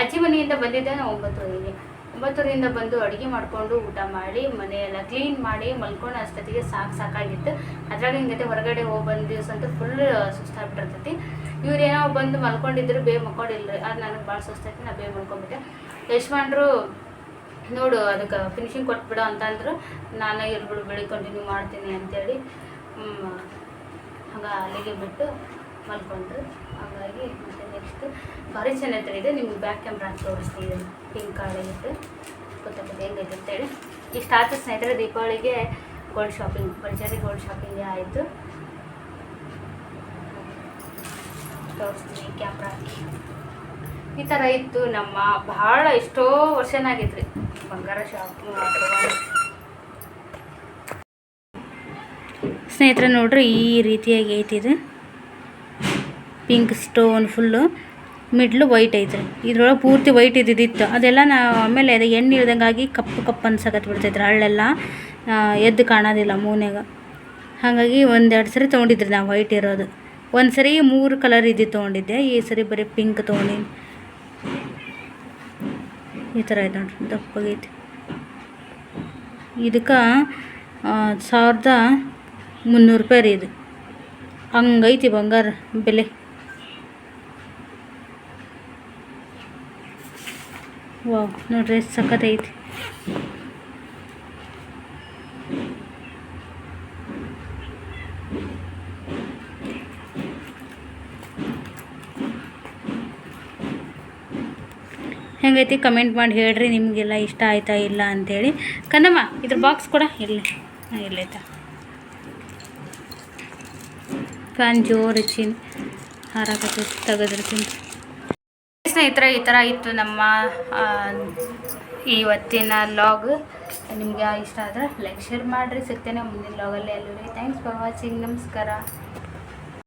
ಅಜ್ಜಿ ಮನೆಯಿಂದ ಬಂದಿದ್ದೆ ನಾವು ಒಂಬತ್ತುವರೆಗೆ. ಒಂಬತ್ತುವರೆಯಿಂದ ಬಂದು ಅಡುಗೆ ಮಾಡಿಕೊಂಡು ಊಟ ಮಾಡಿ, ಮನೆಯೆಲ್ಲ ಕ್ಲೀನ್ ಮಾಡಿ ಮಲ್ಕೊಂಡು ಅಷ್ಟೊತ್ತಿಗೆ ಸಾಕು ಸಾಕಾಗಿತ್ತು. ಅದ್ರಾಗ ಹಿಂಗೈತೆ ಹೊರಗಡೆ ಹೋಗಿ ಬಂದ ದಿವಸ ಅಂತೂ ಫುಲ್ ಸುಸ್ತಾಗ್ಬಿಟ್ಟಿರ್ತೈತಿ. ಇವ್ರು ಏನೋ ಬಂದು ಮಲ್ಕೊಂಡಿದ್ರು, ಬೇಗ ಮಕ್ಕೊಂಡಿಲ್ರಿ ಅದು ನನಗೆ ಭಾಳ ಸುಸ್ತೈತಿ ನಾ ಬೇಗ ಮಲ್ಕೊಂಬಿಟ್ಟೆ. ಯಶ್ಮಾನ್ರು ನೋಡು ಅದಕ್ಕೆ ಫಿನಿಶಿಂಗ್ ಕೊಟ್ಬಿಡು ಅಂತಂದ್ರು. ನಾನು ಇರ್ಬಿಡು ಬೆಳಿ ಕಂಟಿನ್ಯೂ ಮಾಡ್ತೀನಿ ಅಂತೇಳಿ. ಹಂಗೆ ಅಲ್ಲಿಗೆ ಬಿಟ್ಟು ಮಲ್ಕೊಂಡ್ರು. ಹಾಗಾಗಿ ಮತ್ತೆ ನೆಕ್ಸ್ಟ್ ಭಾರಿ ಚೆನ್ನಾಗಿ ಇದೆ. ನಿಮ್ಗೆ ಬ್ಯಾಕ್ ಕ್ಯಾಮ್ರಾ ತೋರಿಸ್ತೀನಿ. ಪಿಂಕ್ ಇತ್ತು. ಗೊತ್ತಾಗುತ್ತೆ ಹೆಂಗೈತೆ ಅಂತೇಳಿ. ಇಷ್ಟು ಆಯ್ತು ಸ್ನೇಹಿತರೆ, ದೀಪಾವಳಿಗೆ ಗೋಲ್ಡ್ ಶಾಪಿಂಗ್ ಭರ್ಜರಿ ಗೋಲ್ಡ್ ಶಾಪಿಂಗ್ ಆಯಿತು. ತೋರಿಸ್ತೀನಿ ಕ್ಯಾಮ್ರಾ ಈ ಥರ ಇತ್ತು ನಮ್ಮ ಭಾಳ ಎಷ್ಟೋ ವರ್ಷನಾಗಿತ್ತು ರೀ ಬಂಗಾರ ಶಾಪ್ ಸ್ನೇಹಿತರೆ, ನೋಡ್ರಿ ಈ ರೀತಿಯಾಗಿ ಐತಿ ಇದು. Pink stone full middle white ಐತ್ರಿ. ಇದ್ರೊಳಗೆ ಪೂರ್ತಿ ವೈಟ್ ಇದ್ದಿತ್ತು ಅದೆಲ್ಲ ನಾ ಆಮೇಲೆ ಅದು ಎಣ್ಣೆ ಇಳ್ದಂಗಾಗಿ ಕಪ್ಪು ಕಪ್ಪು ಅನ್ಸಕತ್ ಬಿಡ್ತೈತ್ರಿ ಹಳ್ಳೆಲ್ಲ. ಎದ್ದು ಕಾಣೋದಿಲ್ಲ ಮೂನ್ಯಾಗ. ಹಾಗಾಗಿ ಒಂದೆರಡು ಸರಿ ತೊಗೊಂಡಿದ್ರಿ ನಾವು ವೈಟ್ ಇರೋದು. ಒಂದು ಸರಿ ಮೂರು ಕಲರ್ ಇದ್ದಿದ್ದು ತೊಗೊಂಡಿದ್ದೆ. ಈ ಸರಿ ಬರೀ ಪಿಂಕ್ ತೊಗೊಂಡಿನಿ. ಈ ಥರ ಐತೆ ನೋಡ್ರಿ, ದಪ್ಪಗೈತಿ. ಇದಕ್ಕೆ ಸಾವಿರದ ಮುನ್ನೂರು ರೂಪಾಯಿ ರೀ ಇದು. ಹಂಗೈತಿ ಬಂಗಾರ ಬೆಲೆ. ವಾವ್, ನೋಡ್ರಿ ಎಷ್ಟು ಸಖತ್ತೈತಿ ಹೆಂಗೈತಿ ಕಮೆಂಟ್ ಮಾಡಿ ಹೇಳ್ರಿ, ನಿಮಗೆಲ್ಲ ಇಷ್ಟ ಆಯ್ತಾ ಇಲ್ಲ ಅಂತೇಳಿ. ಕನ್ನಮ್ಮ, ಇದ್ರ ಬಾಕ್ಸ್ ಕೂಡ ಇಲ್ಲಿ ಹಾಂ ಇಲ್ಲೈತಾ ಫ್ಯಾನ್ ಜೋರು ಹೆಚ್ಚಿನ ಹಾರಾಕತ್ತೆ ತೆಗೆದಿರ್ತೀನಿ ಸ್ನೇಹಿತರೆ, ಈ ಥರ ಇತ್ತು ನಮ್ಮ ಇವತ್ತಿನ ಲಾಗ್. ನಿಮಗೆ ಇಷ್ಟ ಆದರೆ ಲೈಕ್ ಶೇರ್ ಮಾಡಿರಿ. ಸಿಗ್ತೇನೆ ಮುಂದಿನ ಲಾಗಲ್ಲಿ. ಎಲ್ಲರಿಗೆ ಥ್ಯಾಂಕ್ಸ್ ಫಾರ್ ವಾಚಿಂಗ್ ನಮಸ್ಕಾರ.